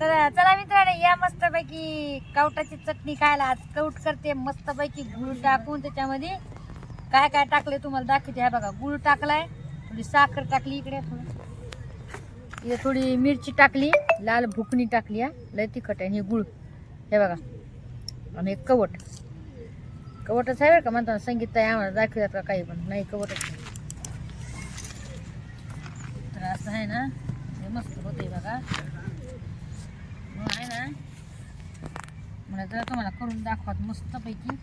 तर चला मित्रांनो या मस्तपैकी कवटाची चटणी खायला आज कवट करते. मस्तपैकी गुळ टाकून त्याच्यामध्ये काय काय टाकले तुम्हाला दाखवते. हा बघा गुळ टाकलाय थोडी साखर टाकली इकडे थोडी. थोडी मिरची टाकली लाल भुकणी टाकली हा. लय तिखट आहे हे गुळ. हे बघा आणि एक कवट. कवटच आहे बरं का म्हणताना संगीत आहे आम्हाला दाखवतात का काही पण. नाही कवटच नाही. तर असं आहे ना हे मस्त होते बघा. आहे ना? मला जरा तुम्हाला करून दाखवत मस्तपैकी.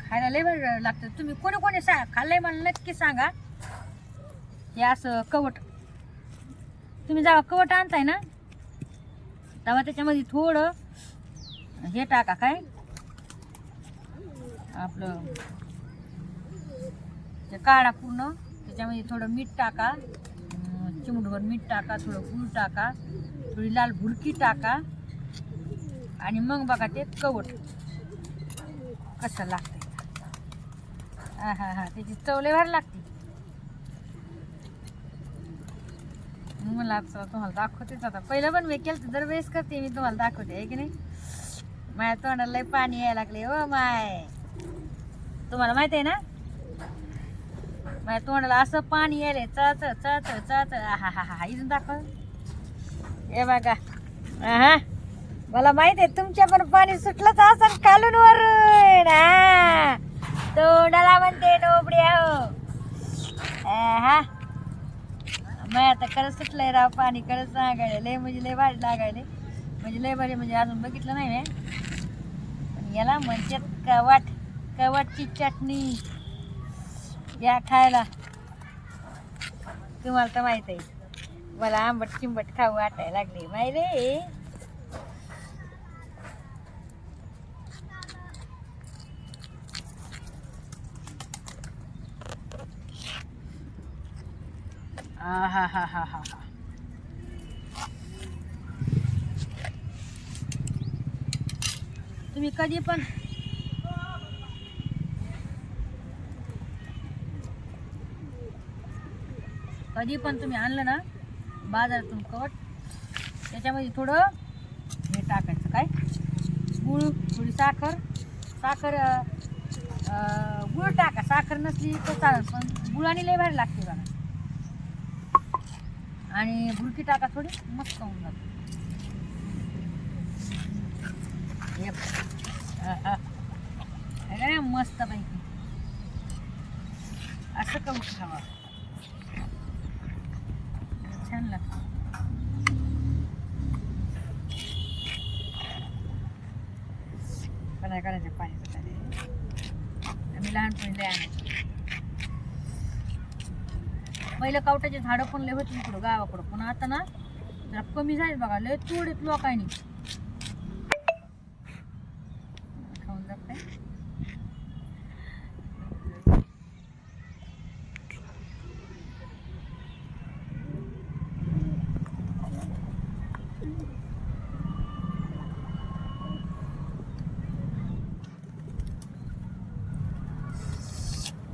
खायला लय बरं लागतं. तुम्ही कोणी कोणी सा खाल्लंय मला नक्की सांगा. हे असं कवट. तुम्ही जेव्हा कवट आणताय ना तेव्हा त्याच्यामध्ये थोडं हे टाका काय? आपलं ते काढा पूर्ण. त्याच्यामध्ये थोडं मीठ टाका. अं, मुठभर मीठ टाका थोडं गूळ टाका थोडी लाल भुरकी टाका आणि मग बघा ते कवट कसं लागते हा हा हा त्याची चवले भारी लागते. मग मला आता तुम्हाला दाखवतेच आता. पहिलं पण मी केलं तर दरवेळेस करते मी तुम्हाला दाखवते आहे की नाही? माझ्या तोंडाला लय पाणी यायला लागले हो माय. तुम्हाला माहीत आहे ना? माझ्या तोंडाला असं पाणी यायलंय. चळच चळच चळच हा हा हा. इथून दाखव. ये बघा. हा मला माहीत आहे तुमच्या पण पाणी सुटलंच असं कालून वरून. हा तोंडाला म्हणते नोबड्या हो हा मग आता खरंच सुटलंय राव पाणी. खरंच सांगायला लय म्हणजे लय भारी लागायले म्हणजे लय भारी म्हणजे अजून बघितलं नाही मी. पण याला म्हणतात कवाट कवाटची चटणी. या खायला. तुम्हाला तर माहीत आहे. मला आंबट चिंबट खाऊ वाटायला लागले. माहिती रे हा हा हा हा हा. तुम्ही कधी पण कधी पण तुम्ही आणलं ना बाजारातून कवट त्याच्यामध्ये थोडं हे टाकायचं. काय? गुळ थोडी साखर. साखर गुळ टाका. साखर नसली तर चालेल पण गुळाने लय भारी लागते बघा. आणि भुरकी टाका थोडी मस्त होऊन जाते. मस्त पैकी. असं करून खावा. छान लागतं. कणाय करायचं पाणी आम्ही लहानपणी लय आणायचो पहिलं कावटाचे झाडं पण लय होती इकडं गावाकडं. पण आता ना जरा कमी झाले बघा लय तोडीत लोकांनी खाऊन जात काय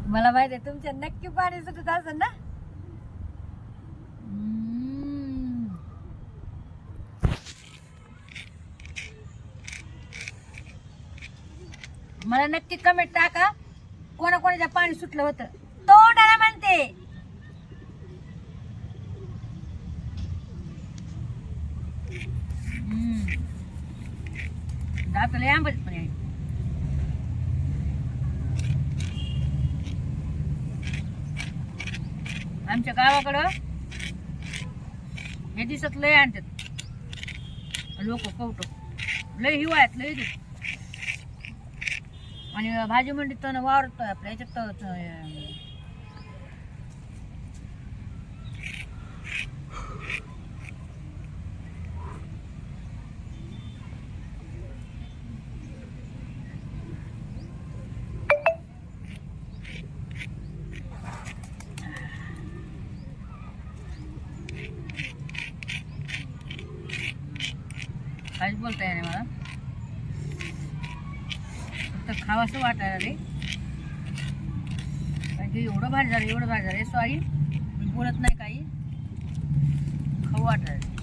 मला माहिती आहे तुमच्या नक्की पाणी सुटत असेल ना? मला नक्की कमेंट टाका कोणा कोणाच्या पाणी सुटलं होतं. तोंडाला म्हणते. हम्म. आंबट पण आहे आमच्या गावाकडं हे दिसत लय आणतात. लोक कवट लय हिवाळ्यात लय देत आणि भाजी मंडीत वावरत आपल्या याच्यात काहीच बोलता येणार मला. फक्त खावासं वाटायला रे. कारण की एवढं भारी झालं एवढं भारी झालं. सॉरी बोलत नाही काही. खाऊ वाटायला.